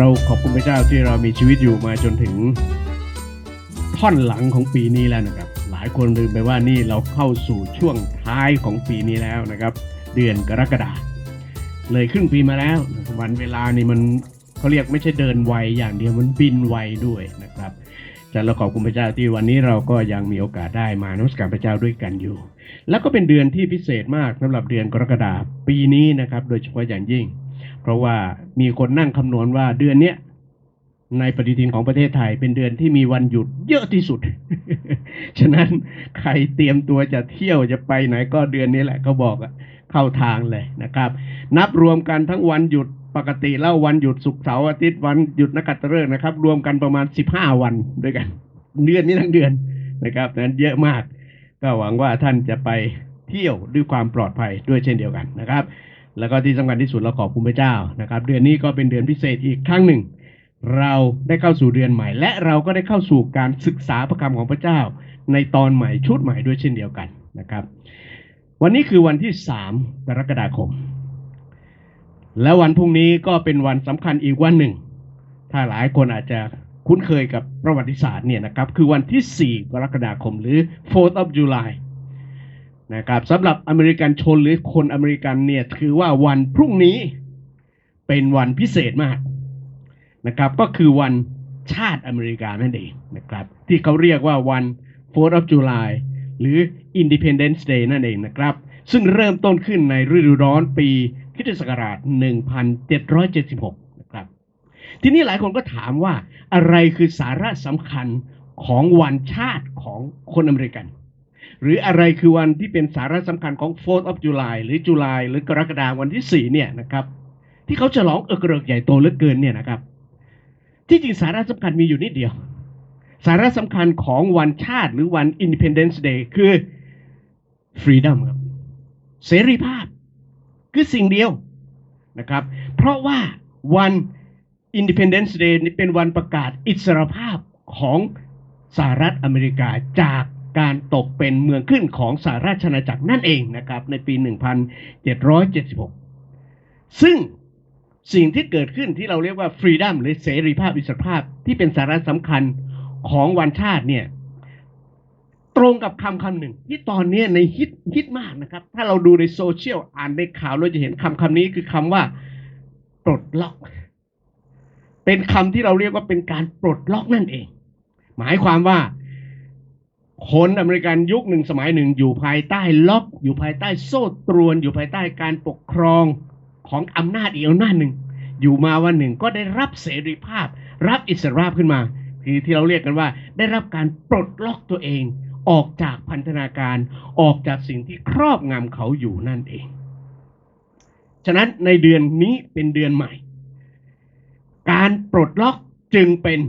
เราขอบคุณพระเจ้าที่เรามีชีวิตอยู่มาจนถึงท่อนหลังของปีนี้แล้วนะครับ หลายคนลืมไปว่านี่เราเข้าสู่ช่วงท้ายของปีนี้แล้วนะครับ เดือนกรกฎาเลยครึ่งปีมาแล้ววันเวลานี่มันเขาเรียกไม่ใช่เดินไวอย่างเดียวมันบินไวด้วยนะครับแต่เราขอบคุณพระเจ้าที่วันนี้เราก็ยังมีโอกาสได้มานมัสการพระเจ้าด้วยกันอยู่ แล้วก็เป็นเดือนที่พิเศษมากสำหรับเดือนกรกฎาปีนี้นะครับ โดยเฉพาะอย่างยิ่ง เพราะว่ามีคนนั่งคำนวณว่าเดือนเนี้ยในปฏิทินของประเทศไทยเป็นเดือนที่มีวันหยุดเยอะที่สุด ฉะนั้นใครเตรียมตัวจะเที่ยวจะไปไหนก็เดือนนี้แหละเขาบอกอะเข้าทางเลยนะครับ นับรวมกันทั้งวันหยุดปกติแล้ววันหยุดศุกร์เสาร์อาทิตย์วันหยุดนักขัตฤกษ์นะครับ รวมกันประมาณ15วันด้วยกัน เดือนนี้ทั้งเดือนนะครับนั้นเยอะมาก ก็หวังว่าท่านจะไปเที่ยวด้วยความปลอดภัยด้วยเช่นเดียวกันนะครับ แล้วก็ที่สำคัญที่สุดเราขอบคุณพระเจ้านะครับ เดือนนี้ก็เป็นเดือนพิเศษอีกครั้งหนึ่ง เราได้เข้าสู่เดือนใหม่ และเราก็ได้เข้าสู่การศึกษาพระคำของพระเจ้า ในตอนใหม่ชุดใหม่ด้วยเช่นเดียวกันนะครับ วันนี้คือวันที่ 3 กรกฎาคม และวันพรุ่งนี้ก็เป็นวันสำคัญอีกวันหนึ่ง ถ้าหลายคนอาจจะคุ้นเคยกับประวัติศาสตร์เนี่ยนะครับคือวันที่ 4 กรกฎาคมหรือ 4th of July นะครับสำหรับอเมริกันชนหรือคนอเมริกันเนี่ยถือว่าวันพรุ่งนี้เป็นวันพิเศษมากนะครับก็คือวันชาติอเมริกานั่นเองนะครับที่เขาเรียกว่าวัน 4th of July หรือ Independence Day นั่นเองนะครับ ซึ่งเริ่มต้นขึ้นในฤดูร้อนปีคิศักราช 1776 นะครับ ทีนี้หลายคนก็ถามว่าอะไรคือสาระสำคัญของวันชาติของคนอเมริกัน หรืออะไรคือวันที่เป็นสาระสำคัญของ 4th of July หรือจุลายหรือกรกฎาวันที่ 4 เนี่ยนะครับ ที่เขาฉลองเอกเริกใหญ่โตเหลือเกินเนี่ยนะครับ ที่จริงสาระสำคัญมีอยู่นิดเดียว สาระสำคัญของวันชาติหรือวัน Independence Day คือ freedom ครับเสรีภาพ คือสิ่งเดียวนะครับ เพราะว่าวัน Independence Day นี่เป็นวันประกาศอิสรภาพของสหรัฐอเมริกาจาก การตกเป็นเมืองขึ้นของสหราชอาจักรนั่นเองนะครับ ในปี 1776 ซึ่งสิ่งที่เกิดขึ้นที่เราเรียกว่า freedom หรือเสรีภาพอิสรภาพที่เป็นสาระสำคัญของวันชาติเนี่ยตรงกับคำคำหนึ่งที่ตอนนี้ในฮิตฮิตมากนะครับ ถ้าเราดูในโซเชียลอ่านในข่าวเราจะเห็นคำคำนี้คือคำว่า ปลดล็อก เป็นคำที่เราเรียกว่าเป็นการปลดล็อกนั่นเอง หมายความว่า คนอเมริกันยุคหนึ่งสมัยหนึ่งอยู่ภายใต้ล็อก อยู่ภายใต้โซ่ตรวน อยู่ภายใต้การปกครองของอำนาจอีกอำนาจหนึ่ง อยู่มาวันหนึ่งก็ได้รับเสรีภาพ รับอิสรภาพขึ้นมาคือที่เราเรียกกันว่า ได้รับการปลดล็อกตัวเอง ออกจากพันธนาการออกจากสิ่งที่ครอบงำเขาอยู่นั่นเอง ฉะนั้นในเดือนนี้เป็นเดือนใหม่ การปลดล็อกจึงเป็น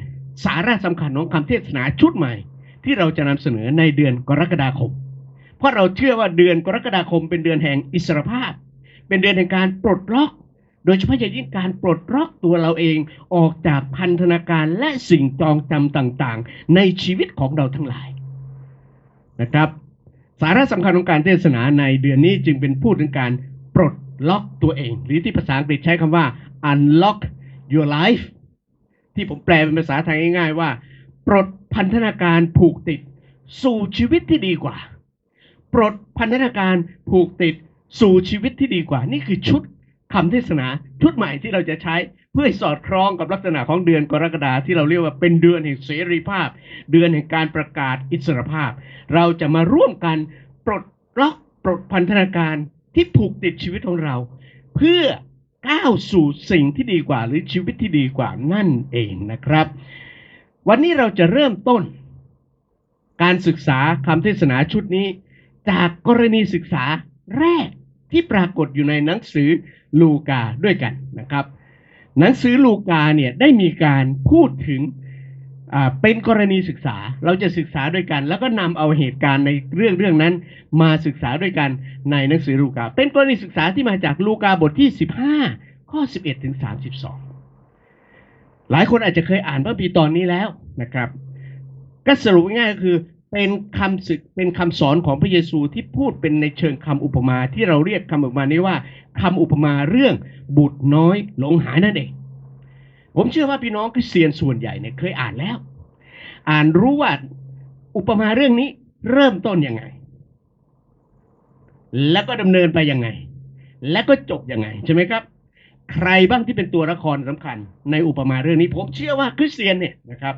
สาระสำคัญของคำเทศนาชุดใหม่ ที่เราจะนำเสนอในเดือนกรกฎาคม เพราะเราเชื่อว่าเดือนกรกฎาคม เป็นเดือนแห่งอิสรภาพ เป็นเดือนแห่งการปลดล็อก โดยเฉพาะอย่างยิ่งการปลดล็อกตัวเราเองออกจากพันธนาการและสิ่งจองจำต่างๆ ในชีวิตของเราทั้งหลายนะครับสาระสำคัญของการเทศนาในเดือนนี้จึงเป็นพูดถึงการปลดล็อกตัวเอง หรือที่ภาษาอังกฤษใช้คำว่า unlock your life ที่ผมแปลเป็นภาษาไทยง่ายๆว่า ปลด พันธนาการผูกติด สู่ชีวิตที่ดีกว่า ปลดพันธนาการผูกติด สู่ชีวิตที่ดีกว่า นี่คือชุดคำเทศนาชุดใหม่ที่เราจะใช้เพื่อสอดคล้องกับลักษณะของเดือนกรกฎาที่เราเรียกว่าเป็นเดือนแห่งเสรีภาพ เดือนแห่งการประกาศอิสรภาพ เราจะมาร่วมกันปลดล็อกปลดพันธนาการที่ผูกติดชีวิตของเรา เพื่อก้าวสู่สิ่งที่ดีกว่าหรือชีวิตที่ดีกว่านั่นเองนะครับ วันนี้เราจะเริ่มต้น การศึกษาคำเทศนาชุดนี้ จากกรณีศึกษาแรกที่ปรากฏอยู่ในหนังสือลูกาด้วยกันนะครับ หนังสือลูกาเนี่ยได้มีการพูดถึงเป็นกรณีศึกษาเราจะศึกษาด้วยกัน แล้วก็นำเอาเหตุการณ์ในเรื่องเรื่องนั้น มาศึกษาด้วยกันในหนังสือลูกา เป็นกรณีศึกษาที่มาจากลูกาบทที่ 15 ข้อ 11ถึง32 หลายคนอาจจะเคยอ่านพระบีตอนนี้แล้วนะครับ ก็สรุปง่ายก็คือเป็นคำศึกเป็นคำสอนของพระเยซูที่พูดเป็นในเชิงคำอุปมาที่เราเรียกคำอุปมานี้ว่าคำอุปมาเรื่องบุตรน้อยหลงหายนั่นเองผผมเชื่อว่าพี่น้องคริสเตียนส่วนใหญ่เนี่ยเคยอ่านแล้ว อ่านรู้ว่าอุปมาเรื่องนี้เริ่มต้นยังไง แล้วก็ดำเนินไปยังไง และก็จบยังไงใช่ไหมครับ ใครบ้างที่เป็นตัวละครสำคัญ ในอุปมาเรื่องนี้ผมเชื่อว่าคริสเตียนเนี่ยนะครับ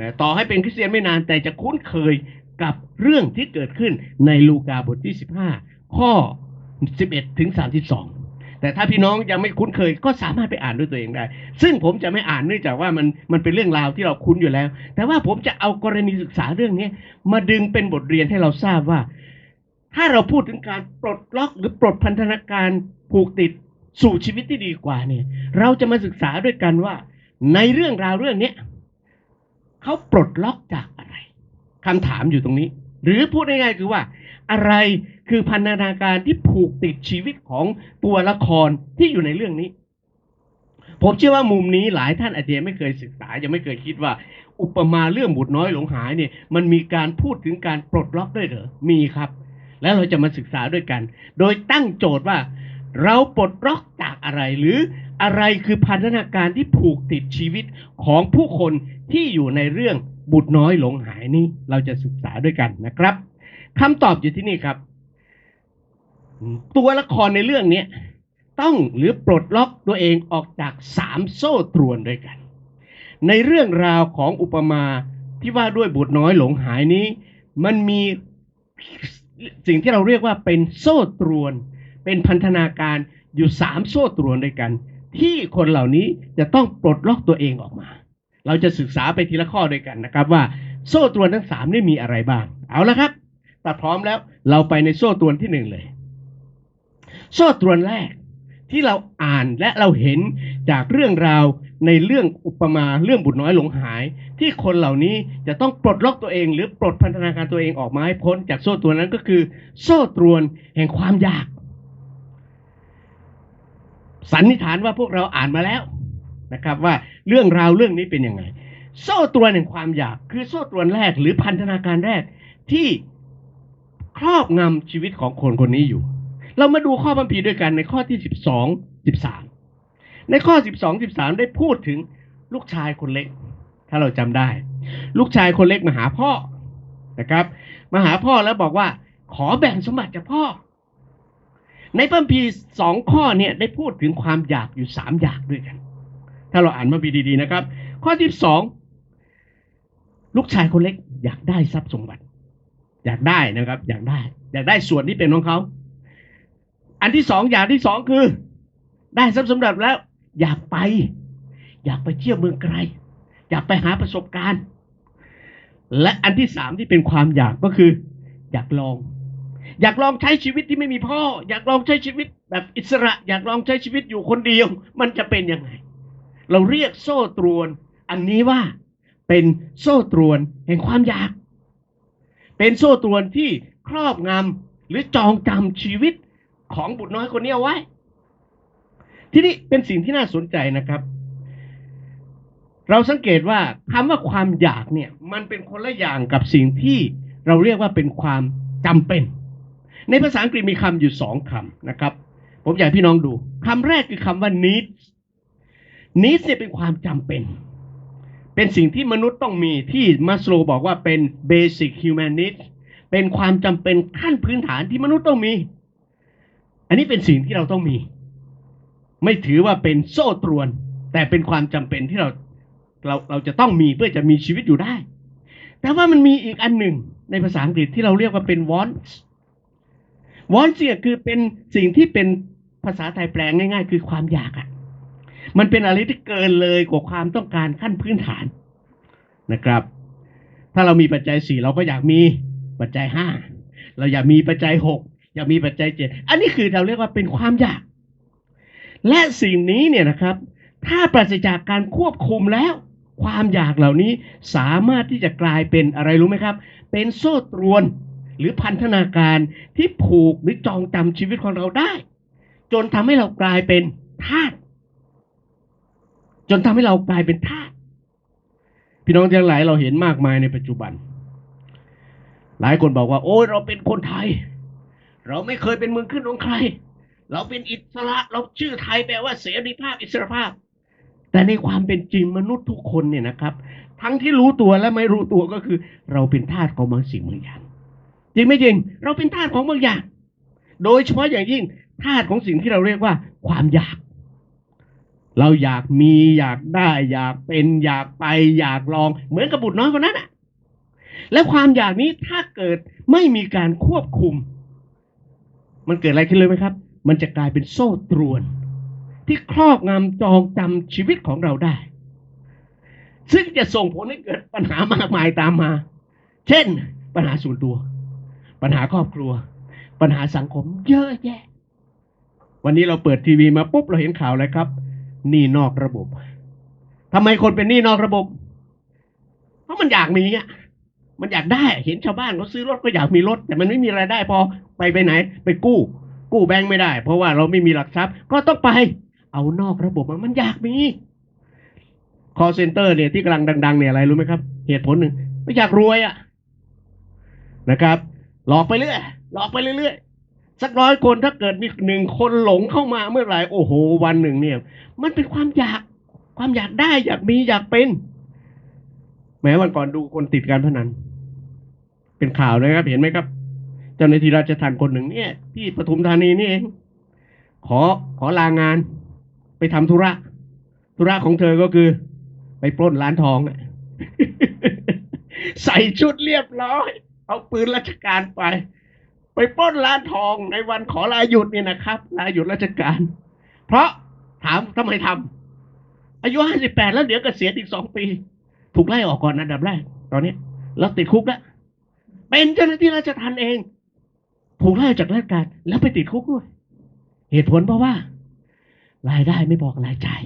นะต่อให้เป็นคริสเตียนไม่นานแต่จะคุ้นเคยกับเรื่องที่เกิดขึ้นในลูกาบทที่ 15 ข้อ 11 ถึง 32 แต่ถ้าพี่น้องยังไม่คุ้นเคยก็สามารถไปอ่านด้วยตัวเองได้ ซึ่งผมจะไม่อ่านเนื่องจากว่ามันมันเป็นเรื่องราวที่เราคุ้นอยู่แล้ว แต่ว่าผมจะเอากรณีศึกษาเรื่องนี้มาดึงเป็นบทเรียนให้เราทราบว่า ถ้าเราพูดถึงการปลดล็อกหรือปลดพันธนาการผูกติด สู่ชีวิตที่ดีกว่าเนี่ยเราจะมาศึกษาด้วยกันว่า ในเรื่องราวเรื่องเนี้ยเขาปลดล็อกจากอะไรคำถามอยู่ตรงนี้ หรือพูดง่ายๆคือว่า อะไรคือพันธนาการที่ผูกติดชีวิตของตัวละครที่อยู่ในเรื่องนี้ ผมเชื่อว่ามุมนี้หลายท่านอาจจะไม่เคยศึกษายังไม่เคยคิดว่า อุปมาเรื่องบุตรน้อยหลงหายเนี่ย มันมีการพูดถึงการปลดล็อกด้วยเหรอมีครับ แล้วเราจะมาศึกษาด้วยกัน โดยตั้งโจทย์ว่า เราปลดล็อกจากอะไรหรืออะไรคือพันธนาการที่ผูกติดชีวิตของผู้คนที่อยู่ในเรื่องบุตรน้อยหลงหายนี้เราจะศึกษาด้วยกันนะครับคำตอบอยู่ที่นี่ครับ ตัวละครในเรื่องนี้ต้องหรือปลดล็อกตัวเองออกจากสามโซ่ตรวนด้วยกัน ในเรื่องราวของอุปมาที่ว่าด้วยบุตรน้อยหลงหายนี้ มันมีสิ่งที่เราเรียกว่าเป็นโซ่ตรวน เป็นพันธนาการอยู่สามโซ่ตรวนด้วยกัน ที่คนเหล่านี้จะต้องปลดล็อกตัวเองออกมา เราจะศึกษาไปทีละข้อด้วยกันนะครับว่าโซ่ตรวนทั้งสามนี่มีอะไรบ้าง เอาละครับถ้าพร้อมแล้วเราไปในโซ่ตรวนที่หนึ่งเลย โซ่ตรวนแรกที่เราอ่านและเราเห็นจากเรื่องราวในเรื่องอุปมาเรื่องบุตรน้อยหลงหาย ที่คนเหล่านี้จะต้องปลดล็อกตัวเอง หรือปลดพันธนาการตัวเองออกมาให้พ้นจากโซ่ตรวนนั้นก็คือ โซ่ตรวนแห่งความอยาก สันนิษฐานว่าพวกเราอ่านมาแล้วนะครับ ว่าเรื่องราวเรื่องนี้เป็นยังไง โซ่ตรวนแห่งความอยาก คือโซ่ตรวนแรกหรือพันธนาการแรกที่ครอบงำชีวิตของคนคนนี้อยู่ เรามาดูข้อบัมพีด้วยกันในข้อที่สิบสองสิบสามในข้อสิบสองสิบสามได้พูดถึงลูกชายคนเล็ก ถ้าเราจำได้ ลูกชายคนเล็กมาหาพ่อนะครับ มาหาพ่อแล้วบอกว่า ขอแบ่งสมบัติจากพ่อ ในพระคัมภีร์สองข้อเนี่ยได้พูดถึงความอยากอยู่สามอยากด้วยกัน ถ้าเราอ่านพระคัมภีร์ดีๆนะครับ ข้อที่สองลูกชายคนเล็ก อยากได้ทรัพย์สมบัติ อยากได้นะครับ อยากได้ อยากได้ส่วนที่เป็นของเขา อันที่สองอย่างที่สองคือ ได้ทรัพย์สมบัติแล้ว อยากไป อยากไปเที่ยวเมืองไกล อยากไปหาประสบการณ์ และอันที่สามที่เป็นความอยากก็คือ อยากลอง อยากลองใช้ชีวิตที่ไม่มีพ่อ อยากลองใช้ชีวิตแบบอิสระ อยากลองใช้ชีวิตอยู่คนเดียว มันจะเป็นยังไง เราเรียกโซ่ตรวน อันนี้ว่าเป็นโซ่ตรวนแห่งความอยาก เป็นโซ่ตรวนที่ครอบงำหรือจองจำชีวิตของบุตรน้อยคนนี้เอาไว้ ที่นี่เป็นสิ่งที่น่าสนใจนะครับ เราสังเกตว่าคำว่าความอยากเนี่ย มันเป็นคนละอย่างกับสิ่งที่เราเรียกว่าเป็นความจำเป็น ในภาษาอังกฤษมีคำอยู่สองคำนะครับ ผมอยากให้พี่น้องดูคำแรกคือคำว่า need need เนี่ยเป็นความจำเป็น เป็นสิ่งที่มนุษย์ต้องมีที่มาสโลบอกว่าเป็น basic human need เป็นความจำเป็นขั้นพื้นฐานที่มนุษย์ต้องมี อันนี้เป็นสิ่งที่เราต้องมี ไม่ถือว่าเป็นโซ่ตรวน แต่เป็นความจำเป็นที่เราเราเราจะต้องมีเพื่อจะมีชีวิตอยู่ได้ แต่ว่ามันมีอีกอันหนึ่งในภาษาอังกฤษที่เราเรียกว่าเป็น wants wants เนี่ยคือเป็นสิ่งที่เป็นภาษาไทยแปลงง่าย ๆ คือความอยากอะ มันเป็นอะไรที่เกินเลยกว่าความต้องการขั้นพื้นฐานนะครับ ถ้าเรามีปัจจัยสี่เราก็อยากมีปัจจัยห้าเราอยากมีปัจจัยหกอยากมีปัจจัยเจ็ดอันนี้คือเราเรียกว่าเป็นความอยาก และสิ่งนี้เนี่ยนะครับ ถ้าปราศจากการควบคุมแล้ว ความอยากเหล่านี้สามารถที่จะกลายเป็นอะไรรู้ไหมครับ เป็นโซ่ตรวน หรือพันธนาการที่ผูกหรือจองจำชีวิตของเราได้ จนทำให้เรากลายเป็นทาสจนทำให้เรากลายเป็นทาสพี่น้องทั้งหลายเราเห็นมากมายในปัจจุบัน หลายคนบอกว่า โอ้ยเราเป็นคนไทย เราไม่เคยเป็นเมืองขึ้นของใคร เราเป็นอิสระเราชื่อไทยแปลว่าเสรีภาพอิสรภาพ แต่ในความเป็นจริงมนุษย์ทุกคนเนี่ยนะครับ ทั้งที่รู้ตัวและไม่รู้ตัวก็คือ เราเป็นทาสของบางสิ่งบางอย่าง จริงไม่จริง เราเป็นทาสของบางอย่าง โดยเฉพาะอย่างยิ่งทาสของสิ่งที่เราเรียกว่า ความอยาก เราอยากมีอยากได้ อยากเป็นอยากไป อยากลอง เหมือนกับบุตรน้อยคนนั้นอะและความอยากนี้ถ้าเกิดไม่มีการควบคุม มันเกิดอะไรขึ้นเลยไหมครับ มันจะกลายเป็นโซ่ตรวน ที่ครอบงำจองจำชีวิตของเราได้ ซึ่งจะส่งผลให้เกิดปัญหามากมายตามมา เช่น ปัญหาส่วนตัว ปัญหาครอบครัว ปัญหาสังคมเยอะแยะ วันนี้เราเปิดทีวีมาปุ๊บเราเห็นข่าวอะไรครับหนี้นอกระบบทำไมคนเป็นหนี้นอกระบบ เพราะมันอยากมีอะมันอยากได้ เห็นชาวบ้านเขาซื้อรถก็อยากมีรถ แต่มันไม่มีรายได้พอไปไปไหน ไปกู้ กู้แบงค์ไม่ได้ เพราะว่าเราไม่มีหลักทรัพย์ ก็ต้องไป เอานอกระบบมามันอยากมี call center เนี่ยที่กำลังดัง ๆ เนี่ยอะไรรู้ไหมครับ เหตุผลหนึ่งไม่อยากรวยอะนะครับ หลอกไปเรื่อยหลอกไปเรื่อยๆสักร้อยคนถ้าเกิดมีหนึ่งคนหลงเข้ามาเมื่อไหร่โอ้โห วันหนึ่งเนี่ย มันเป็นความอยากความอยากได้อยากมีอยากเป็น แม้วันก่อนดูคนติดการพนัน เป็นข่าวนะครับ เห็นไหมครับ เจ้าหน้าที่ราชทัณฑ์คนหนึ่งเนี่ย ที่ปทุมธานีนี่เองขอขอลางานไปทำธุระ ธุระของเธอก็คือ ไปปล้นร้านทองใส่ชุดเรียบร้อย เอาปืนราชการไป ไปป้นร้านทองในวันขอลาหยุดนี่นะครับลาหยุดราชการ เพราะถามทำไมทำอายุห้าสิบแปดแล้วเดี๋ยวเกษียณอีกสองปี ถูกไล่ออกก่อนอันดับแรก ตอนนี้แล้วติดคุกแล้วเป็นเจ้าหน้าที่ราชทัณฑ์เอง ถูกไล่จากราชการแล้วไปติดคุกด้วย เหตุผลเพราะว่า รายได้ไม่บอกรายจ่าย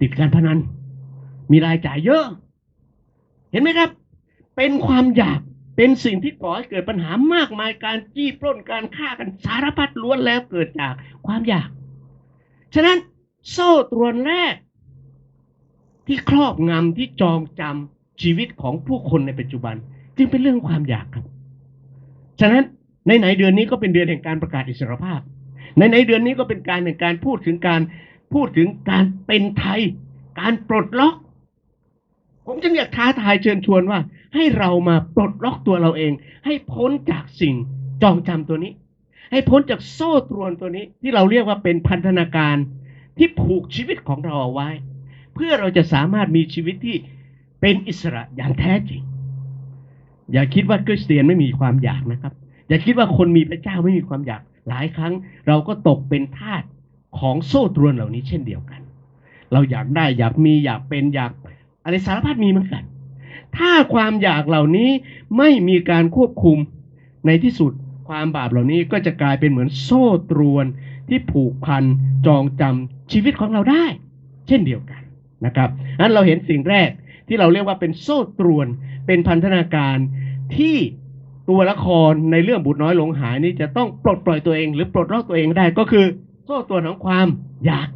ติดการพนัน มีรายจ่ายเยอะ เห็นไหมครับ เป็นความอยาก เป็นสิ่งที่ก่อให้เกิดปัญหามากมายการจี้ปล้นการฆ่ากันสารพัดล้วนแล้วเกิดจากความอยาก ฉะนั้นโซ่ตรวนแรก ที่ครอบงำที่จองจำชีวิตของผู้คนในปัจจุบัน จึงเป็นเรื่องความอยากครับ ฉะนั้นในไหนเดือนนี้ก็เป็นเดือนแห่งการประกาศอิสรภาพ ในไหนเดือนนี้ก็เป็นการแห่งการพูดถึงการพูดถึงการเป็นไทย การปลดล็อก ผมจึงอยากท้าทายเชิญชวนว่า ให้เรามาปลดล็อกตัวเราเอง ให้พ้นจากสิ่งจองจำตัวนี้ ให้พ้นจากโซ่ตรวนตัวนี้ ที่เราเรียกว่าเป็นพันธนาการที่ผูกชีวิตของเราเอาไว้ เพื่อเราจะสามารถมีชีวิตที่เป็นอิสระอย่างแท้จริง อย่าคิดว่าคริสเตียนไม่มีความอยากนะครับ อย่าคิดว่าคนมีพระเจ้าไม่มีความอยาก หลายครั้งเราก็ตกเป็นทาสของโซ่ตรวนเหล่านี้เช่นเดียวกัน เราอยากได้อยากมีอยากเป็นอยากอะไรสารพัดมีเหมือนกัน ถ้าความอยากเหล่านี้ไม่มีการควบคุมในที่สุดความบาปเหล่านี้ก็จะกลายเป็นเหมือนโซ่ตรวนที่ผูกพันจองจำชีวิตของเราได้ เช่นเดียวกันนะครับนั้นเราเห็นสิ่งแรกที่เราเรียกว่าเป็นโซ่ตรวน เป็นพันธนาการที่ตัวละครในเรื่องบุตรน้อยหลงหายนี้จะต้องปลดปล่อยตัวเอง หรือปลดล็อกตัวเองได้ก็คือโซ่ตรวนของความอยาก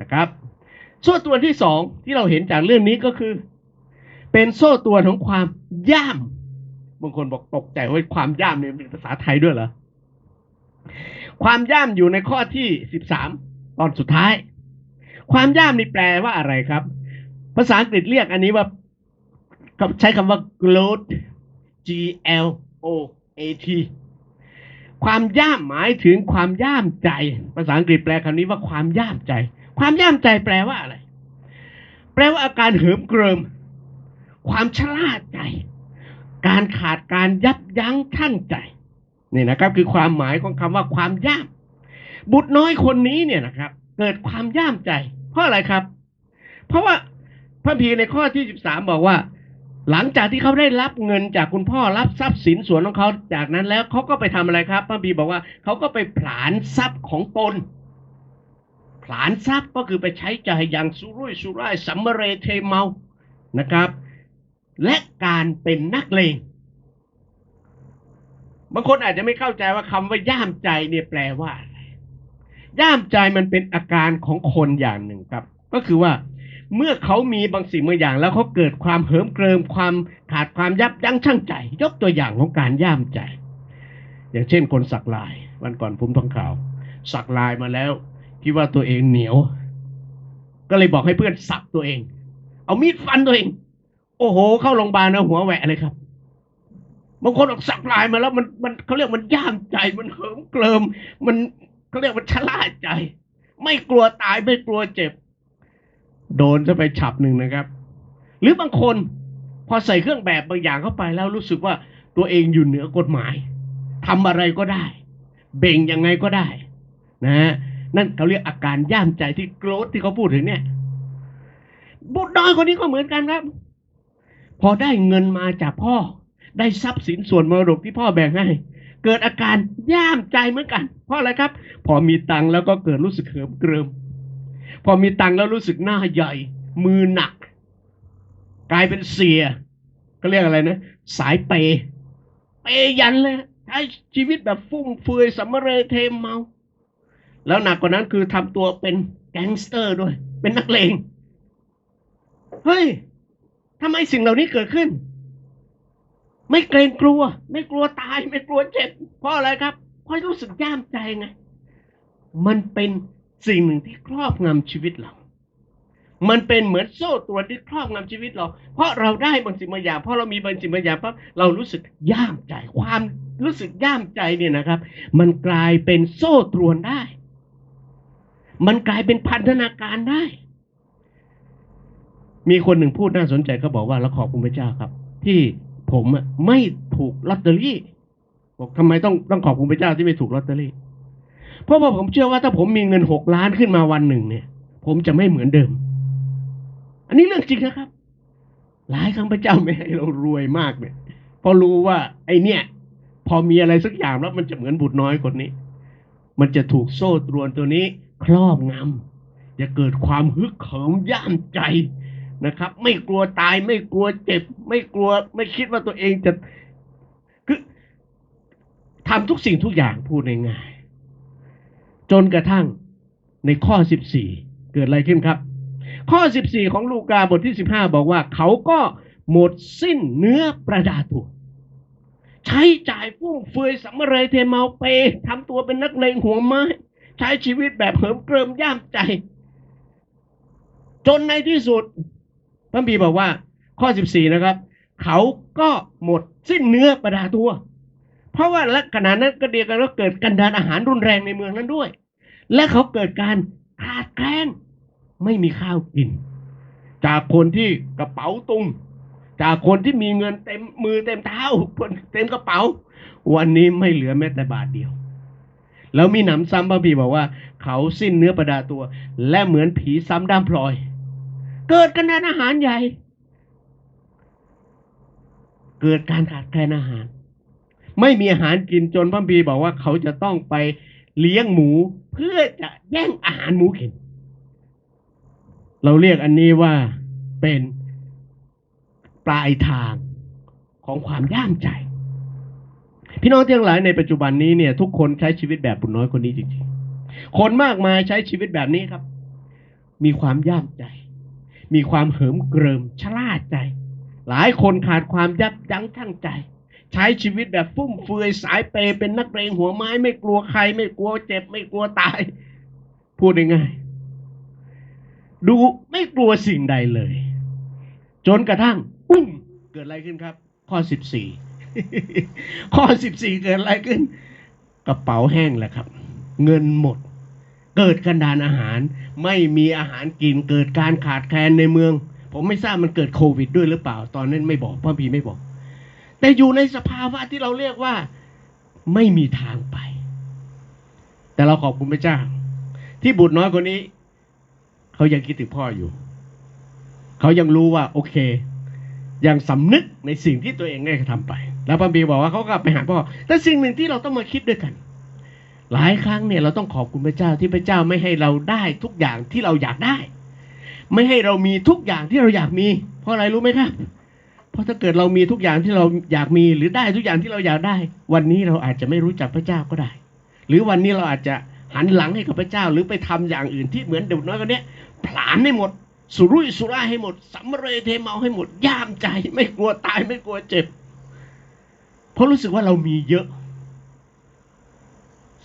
นะครับ โซ่ตรวนที่สองที่เราเห็นจากเรื่องนี้ก็คือ เป็นโซ่ตรวนของความย่ามบางคนบอกตกใจว่าความย่ามเนี่ยเป็นภาษาไทยด้วยเหรอความย่ามอยู่ในข้อที่สิบสามตอนสุดท้าย ความย่ามนี่แปลว่าอะไรครับ ภาษาอังกฤษเรียกอันนี้ว่าใช้คำว่า gloat G L O A T ความย่ามหมายถึงความย่ามใจ ภาษาอังกฤษแปลคำนี้ว่าความย่ามใจ ความย่ามใจแปลว่าอะไร แปลว่าอาการเหิมเกริม ความชราใจ การขาดการยับยั้งชั่งใจนี่นะครับ คือความหมายของคำว่าความย่าม บุตรน้อยคนนี้เนี่ยนะครับ เกิดความย่ามใจ เพราะอะไรครับ เพราะว่าพระพีในข้อที่13บสามบอกว่า หลังจากที่เขาได้รับเงินจากคุณพ่อรับทรัพย์สินส่วนของเขาจากนั้นแล้วเขาก็ไปทำอะไรครับ พระพีบอกว่าเขาก็ไปผลาญทรัพย์ของตนผลาญทรัพย์ก็คือไปใช้จ่ายอย่างสุรุ่ยสุร่ายสัมเมเรเทเมานะครับ และการเป็นนักเลงบางคนอาจจะไม่เข้าใจว่าคำว่าย่ามใจเนี่ยแปลว่าอะไรย่ามใจมันเป็นอาการของคนอย่างหนึ่งครับ ก็คือว่า เมื่อเขามีบางสิ่งบางอย่าง แล้วเขาเกิดความเหิมเกริมความขาดความยับยั้งชั่งใจ ยกตัวอย่างของการย่ามใจ อย่างเช่นคนสักลาย วันก่อนผมท้องข่าว สักลายมาแล้วคิดว่าตัวเองเหนียว ก็เลยบอกให้เพื่อนสับตัวเอง เอามีดฟันตัวเอง โอ้โห เข้าโรงพยาบาลนะหัวแหวะเลยครับบางคนออกสักลายมาแล้วมันมันเขาเรียกมันย่ามใจมันเหิมเกลิม มันเขาเรียกมันชะล่าใจ ไม่กลัวตายไม่กลัวเจ็บ โดนจะไปฉับหนึ่งนะครับ หรือบางคนพอใส่เครื่องแบบบางอย่างเข้าไปแล้วรู้สึกว่าตัวเองอยู่เหนือกฎหมายทำอะไรก็ได้ เบ่งยังไงก็ได้ นะฮะนั่นเขาเรียกอาการย่ามใจที่โกรธที่เขาพูดถึงเนี่ยบุตรน้อยคนนี้ก็เหมือนกันครับ พอได้เงินมาจากพ่อ ได้ทรัพย์สินส่วนมรดกที่พ่อแบ่งให้ เกิดอาการย่ามใจเหมือนกัน เพราะอะไรครับ พอมีตังค์แล้วก็เกิดรู้สึกเหิมเกริม พอมีตังค์แล้วรู้สึกหน้าใหญ่ มือหนัก กลายเป็นเสียก็เรียกอะไรนะ สายเปย์เปย์ยันเลยใช้ชีวิตแบบฟุ่มเฟือยสัมเรเทเมา แล้วหนักกว่านั้นคือทำตัวเป็นแก๊งสเตอร์ด้วย เป็นนักเลง เฮ้ย ทำไมสิ่งเหล่านี้เกิดขึ้น ไม่เกรงกลัว ไม่กลัวตาย ไม่กลัวเจ็บเพราะอะไรครับเพราะรู้สึกย่ามใจไงมันเป็นสิ่งหนึ่งที่ครอบงำชีวิตเรา มันเป็นเหมือนโซ่ตรวนที่ครอบงำชีวิตเรา เพราะเราได้บางสิ่งบางอย่างเพราะเรามีบางสิ่งบางอย่างปั๊บเรารู้สึกย่ามใจ ความรู้สึกย่ามใจเนี่ยนะครับ มันกลายเป็นโซ่ตรวนได้ มันกลายเป็นพันธนาการได้ มีคนหนึ่งพูดน่าสนใจเขาบอกว่าเราขอบคุณพระเจ้าครับ ที่ผมอะไม่ถูกลอตเตอรี่บอกทำไมต้องต้องขอบคุณพระเจ้าที่ไม่ถูกลอตเตอรี่ เพราะว่าผมเชื่อว่าถ้าผมมีเงินหกล้านขึ้นมาวันหนึ่งเนี่ย ผมจะไม่เหมือนเดิม อันนี้เรื่องจริงนะครับ หลายครั้งพระเจ้าไม่ให้เรารวยมากเนี่ยเพราะรู้ว่า ไอเนี่ย พอมีอะไรสักอย่างแล้วมันจะเหมือนบุตรน้อยคนนี้ มันจะถูกโซ่ตรวนตัวนี้ ครอบงำจะเกิดความฮึกเหิมย่ามใจ นะครับ ไม่กลัวตายไม่กลัวเจ็บ ไม่กลัว ไม่คิดว่าตัวเองจะคือทำทุกสิ่งทุกอย่างพูดง่ายๆจนกระทั่งในข้อสิบสี่เกิดอะไรขึ้นครับ ข้อสิบสี่ของลูกาบทที่สิบห้าบอกว่า เขาก็หมดสิ้นเนื้อประดาตัว ใช้จ่ายฟุ่มเฟือยสำเรยเทเมาเปทำตัวเป็นนักเลงหัวไม้ใช้ชีวิตแบบเหิมเกริมย่ามใจ จนในที่สุด ระบีบอกว่าข้อ 14 นะครับ เขาก็หมดสิ้นเนื้อประดาตัว เพราะว่าและขณะนั้นก็เดียวกันก็เกิดกันดานอาหารรุนแรงในเมืองนั้นด้วย และเขาเกิดการขาดแคลนไม่มีข้าวกิน จากคนที่กระเป๋าตุงจากคนที่มีเงินเต็มมือเต็มเท้าเต็มกระเป๋า วันนี้ไม่เหลือแม้แต่บาทเดียว แล้วมีหนำซ้ำพระบีบอกว่า เขาสิ้นเนื้อประดาตัว และเหมือนผีซ้ำด้ามพลอย เกิดกันดานอาหารใหญ่ เกิดการขาดแคลนอาหาร ไม่มีอาหารกินจนพระบีบอกว่าเขาจะต้องไปเลี้ยงหมูเพื่อจะแย่งอาหารหมูกิน เราเรียกอันนี้ว่าเป็นปลายทางของความย่ามใจ พี่น้องทั้งหลายในปัจจุบันนี้เนี่ย ทุกคนใช้ชีวิตแบบบุญน้อยคนนี้จริงๆ คนมากมายใช้ชีวิตแบบนี้ครับ มีความย่ามใจ มีความเหิมเกริมชะล่าใจ หลายคนขาดความยับยั้งชั่งใจ ใช้ชีวิตแบบฟุ่มเฟือยสายเปย์เป็นนักเลงหัวไม้ไม่กลัวใคร ไม่กลัวเจ็บไม่กลัวตาย พูดง่ายๆดูไม่กลัวสิ่งใดเลย จนกระทั่งปุ้งเกิดอะไรขึ้นครับ ข้อสิบสี่ข้อสิบสี่เกิดอะไรขึ้น กระเป๋าแห้งแหละครับ เงินหมด เกิดกันดานอาหาร ไม่มีอาหารกินเกิดการขาดแคลนในเมือง ผมไม่ทราบมันเกิดโควิดด้วยหรือเปล่า ตอนนั้นไม่บอกพ่อพีไม่บอก แต่อยู่ในสภาวะที่เราเรียกว่าไม่มีทางไป แต่เราขอบคุณพระเจ้า ที่บุตรน้อยคนนี้ เขายังคิดถึงพ่ออยู่ เขายังรู้ว่า โอเค ยังสำนึกในสิ่งที่ตัวเองได้ทำไป แล้วพระบีบอกว่าเขากลับไปหาพ่อแต่สิ่งหนึ่งที่เราต้องมาคิดด้วยกัน หลายครั้งเนี่ยเราต้องขอบคุณพระเจ้าที่พระเจ้าไม่ให้เราได้ทุกอย่างที่เราอยากได้ ไม่ให้เรามีทุกอย่างที่เราอยากมี เพราะอะไรรู้ไหมครับ เพราะถ้าเกิดเรามีทุกอย่างที่เราอยากมีหรือได้ทุกอย่างที่เราอยากได้ วันนี้เราอาจจะไม่รู้จักพระเจ้าก็ได้ หรือวันนี้เราอาจจะหันหลังให้กับพระเจ้า หรือไปทำอย่างอื่นที่เหมือนเด็กน้อยคนนี้ผลาญให้หมด สุรุ่ยสุร่ายให้หมดสำเรเทเมาให้หมดย่ามใจ ไม่กลัวตายไม่กลัวเจ็บ เพราะรู้สึกว่าเรามีเยอะ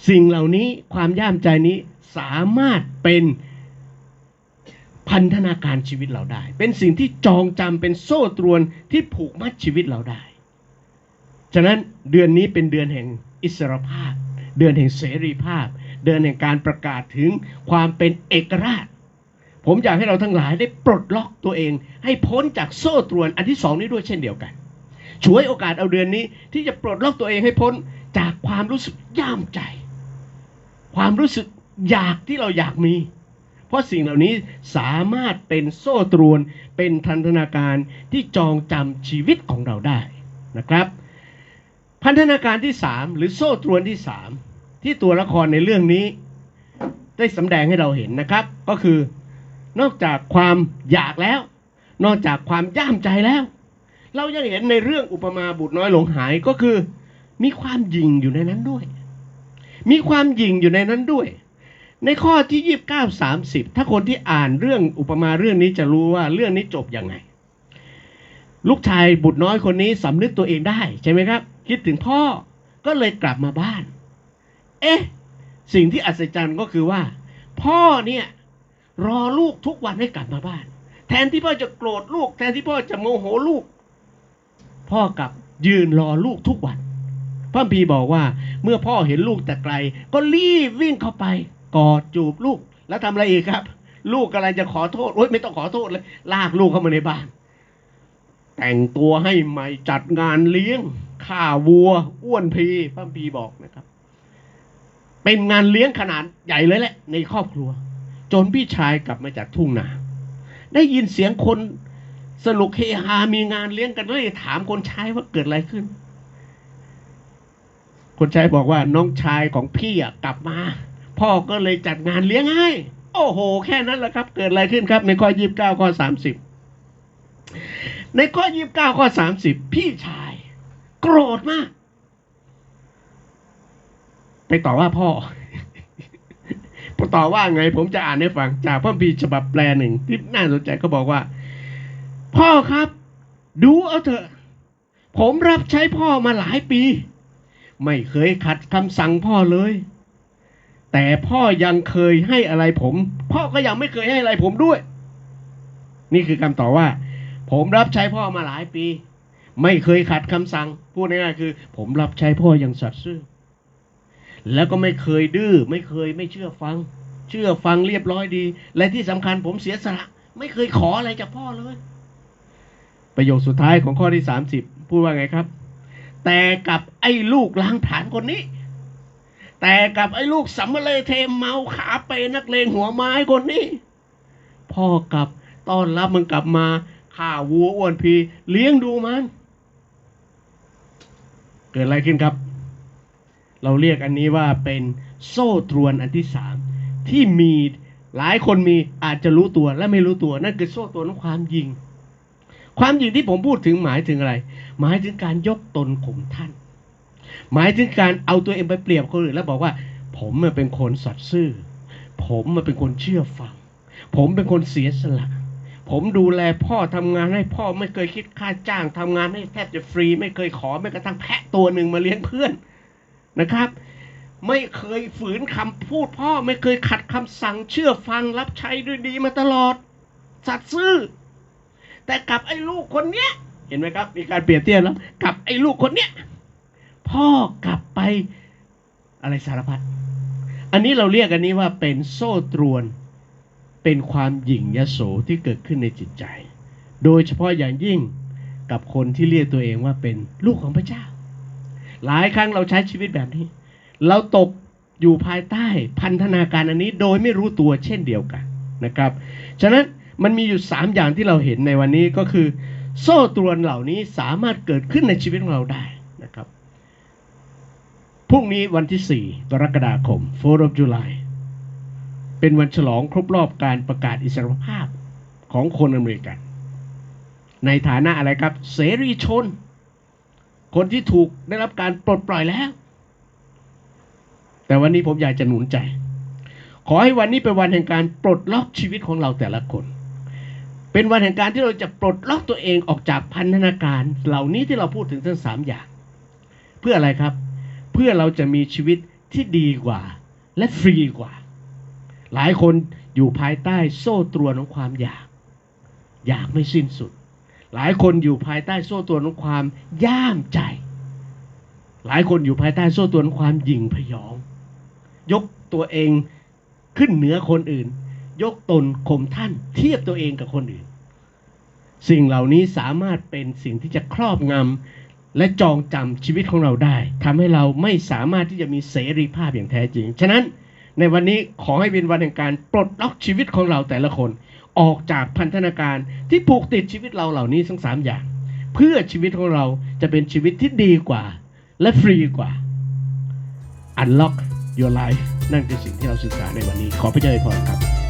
สิ่งเหล่านี้ความย่ามใจนี้สามารถเป็นพันธนาการชีวิตเราได้ เป็นสิ่งที่จองจำเป็นโซ่ตรวนที่ผูกมัดชีวิตเราได้ ฉะนั้นเดือนนี้เป็นเดือนแห่งอิสรภาพ เดือนแห่งเสรีภาพ เดือนแห่งการประกาศถึงความเป็นเอกราช ผมอยากให้เราทั้งหลายได้ปลดล็อกตัวเอง ให้พ้นจากโซ่ตรวนอันที่สองนี้ด้วยเช่นเดียวกันช่วยโอกาสเอาเดือนนี้ที่จะปลดล็อกตัวเองให้พ้นจากความรู้สึกย่ามใจ ความรู้สึกอยากที่เราอยากมี เพราะสิ่งเหล่านี้สามารถเป็นโซ่ตรวนเป็นทันตนาการที่จองจำชีวิตของเราได้นะครับ พันธนาการที่สามหรือโซ่ตรวนที่สามที่ตัวละครในเรื่องนี้ ได้สำแดงให้เราเห็นนะครับ ก็คือนอกจากความอยากแล้ว นอกจากความย่ามใจแล้ว เรายังเห็นในเรื่องอุปมาบุตรน้อยหลงหายก็คือ มีความยิงอยู่ในนั้นด้วย มีความยิงอยู่ในนั้นด้วย ในข้อที่ยี่สิบเก้าสามสิบถ้าคนที่อ่านเรื่องอุปมาเรื่องนี้จะรู้ว่าเรื่องนี้จบยังไง ลูกชายบุตรน้อยคนนี้สำนึกตัวเองได้ใช่ไหมครับ คิดถึงพ่อก็เลยกลับมาบ้าน เอ๊ะ สิ่งที่อัศจรรย์ก็คือว่า พ่อเนี่ยรอลูกทุกวันให้กลับมาบ้าน แทนที่พ่อจะโกรธลูก แทนที่พ่อจะโมโหลูก พ่อกลับยืนรอลูกทุกวัน พระพีบอกว่า เมื่อพ่อเห็นลูกแต่ไกล ก็รีบวิ่งเข้าไป กอดจูบลูก แล้วทำอะไรอีกครับ ลูกกำลังจะขอโทษโอ๊ยไม่ต้องขอโทษเลย ลากลูกเข้ามาในบ้าน แต่งตัวให้ใหม่จัดงานเลี้ยงข่าวัว อ้วนพีพระพีบอกนะครับ เป็นงานเลี้ยงขนาดใหญ่เลยแหละ ในครอบครัว จนพี่ชายกลับมาจากทุ่งนาได้ยินเสียงคนสนุกเฮฮามีงานเลี้ยงกันเลยถามคนใช้ว่าเกิดอะไรขึ้น คนใช้บอกว่าน้องชายของพี่อะกลับมา พ่อก็เลยจัดงานเลี้ยงให้ โอ้โห แค่นั้นแหละครับ เกิดอะไรขึ้นครับ ในข้อยี่สิบเก้าข้อสามสิบในข้อยี่สิบเก้าข้อสามสิบพี่ชาย โกรธมาก ไปต่อว่าพ่อต่อว่าไง ผมจะอ่านให้ฟัง จากพระพีฉบับแปลหนึ่งที่น่าสนใจเขาบอกว่า พ่อครับ ดูเอาเถอะ ผมรับใช้พ่อมาหลายปี ไม่เคยขัดคำสั่งพ่อเลย แต่พ่อยังเคยให้อะไรผม พ่อก็ยังไม่เคยให้อะไรผมด้วย นี่คือคำตอบว่า ผมรับใช้พ่อมาหลายปี ไม่เคยขัดคำสั่ง พูดง่ายๆคือ ผมรับใช้พ่ออย่างสัตย์ซื่อ แล้วก็ไม่เคยดื้อไม่เคยไม่เชื่อฟัง เชื่อฟังเรียบร้อยดี และที่สำคัญผมเสียสละไม่เคยขออะไรจากพ่อเลย ประโยคสุดท้ายของข้อที่สามสิบพูดว่าไงครับ แต่กับไอ้ลูกล้างผลาญคนนี้ แต่กับไอ้ลูกสัมเลเทมเมาขาเปนักเลงหัวไม้คนนี้ พ่อกลับต้อนรับมันกลับมาข่าวัวอ้วนพี เลี้ยงดูมัน เกิดอะไรขึ้นครับ เราเรียกอันนี้ว่าเป็นโซ่ตรวนอันที่สามที่มีหลายคนมีอาจจะรู้ตัวและไม่รู้ตัว นั่นคือโซ่ตรวนของความยิง ความยิงที่ผมพูดถึงหมายถึงอะไร หมายถึงการยกตนข่มท่าน หมายถึงการเอาตัวเองไปเปรียบคนอื่นแล้วบอกว่า ผมมันเป็นคนสัตย์ซื่อ ผมมันเป็นคนเชื่อฟัง ผมเป็นคนเสียสละ ผมดูแลพ่อทำงานให้พ่อไม่เคยคิดค่าจ้างทำงานให้แทบจะฟรี ไม่เคยขอแม้กระทั่งแพะตัวหนึ่งมาเลี้ยงเพื่อนนะครับไม่เคยฝืนคำพูดพ่อไม่เคยขัดคำสั่งเชื่อฟังรับใช้ด้วยดีมาตลอดสัตย์ซื่อ แต่กับไอ้ลูกคนเนี้ย เห็นไหมครับ มีการเปรียบเทียบแล้ว กับไอ้ลูกคนเนี้ย พ่อกลับไปอะไรสารพัด อันนี้เราเรียกอันนี้ว่าเป็นโซ่ตรวน เป็นความหยิ่งยโสที่เกิดขึ้นในจิตใจ โดยเฉพาะอย่างยิ่งกับคนที่เรียกตัวเองว่าเป็นลูกของพระเจ้า หลายครั้งเราใช้ชีวิตแบบนี้ เราตกอยู่ภายใต้พันธนาการอันนี้โดยไม่รู้ตัวเช่นเดียวกันนะครับ ฉะนั้น มันมีอยู่ 3 อย่างที่เราเห็นในวันนี้ก็คือ โซ่ตรวนเหล่านี้สามารถเกิดขึ้นในชีวิตของเราได้นะครับพรุ่งนี้วันที่ 4 กรกฎาคม 4 of July เป็นวันฉลองครบรอบการประกาศอิสรภาพของคนอเมริกัน ในฐานะอะไรครับ เสรีชน คนที่ถูกได้รับการปลดปล่อยแล้ว แต่วันนี้ผมอยากจะหนุนใจ ขอให้วันนี้เป็นวันแห่งการปลดล็อกชีวิตของเราแต่ละคน เป็นวันแห่งการที่เราจะปลดล็อกตัวเองออกจากพันธนาการ เหล่านี้ที่เราพูดถึงทั้งสามอย่าง เพื่ออะไรครับ เพื่อเราจะมีชีวิตที่ดีกว่า และฟรีกว่า หลายคนอยู่ภายใต้โซ่ตรวนของความอยาก อยากไม่สิ้นสุด หลายคนอยู่ภายใต้โซ่ตรวนของความย่ามใจ หลายคนอยู่ภายใต้โซ่ตรวนความหยิ่งพยอง ยกตัวเองขึ้นเหนือคนอื่น ยกตนข่มท่าน เทียบตัวเองกับคนอื่น สิ่งเหล่านี้สามารถเป็นสิ่งที่จะครอบงำและจองจำชีวิตของเราได้ทำให้เราไม่สามารถที่จะมีเสรีภาพอย่างแท้จริง ฉะนั้นในวันนี้ขอให้เป็นวันแห่งการปลดล็อกชีวิตของเราแต่ละคน ออกจากพันธนาการที่ผูกติดชีวิตเราเหล่านี้ทั้งสามอย่าง เพื่อชีวิตของเราจะเป็นชีวิตที่ดีกว่า และฟรีกว่า Unlock your life นั่นคือสิ่งที่เราศึกษาในวันนี้ขอพระเจ้าอวยพรครับ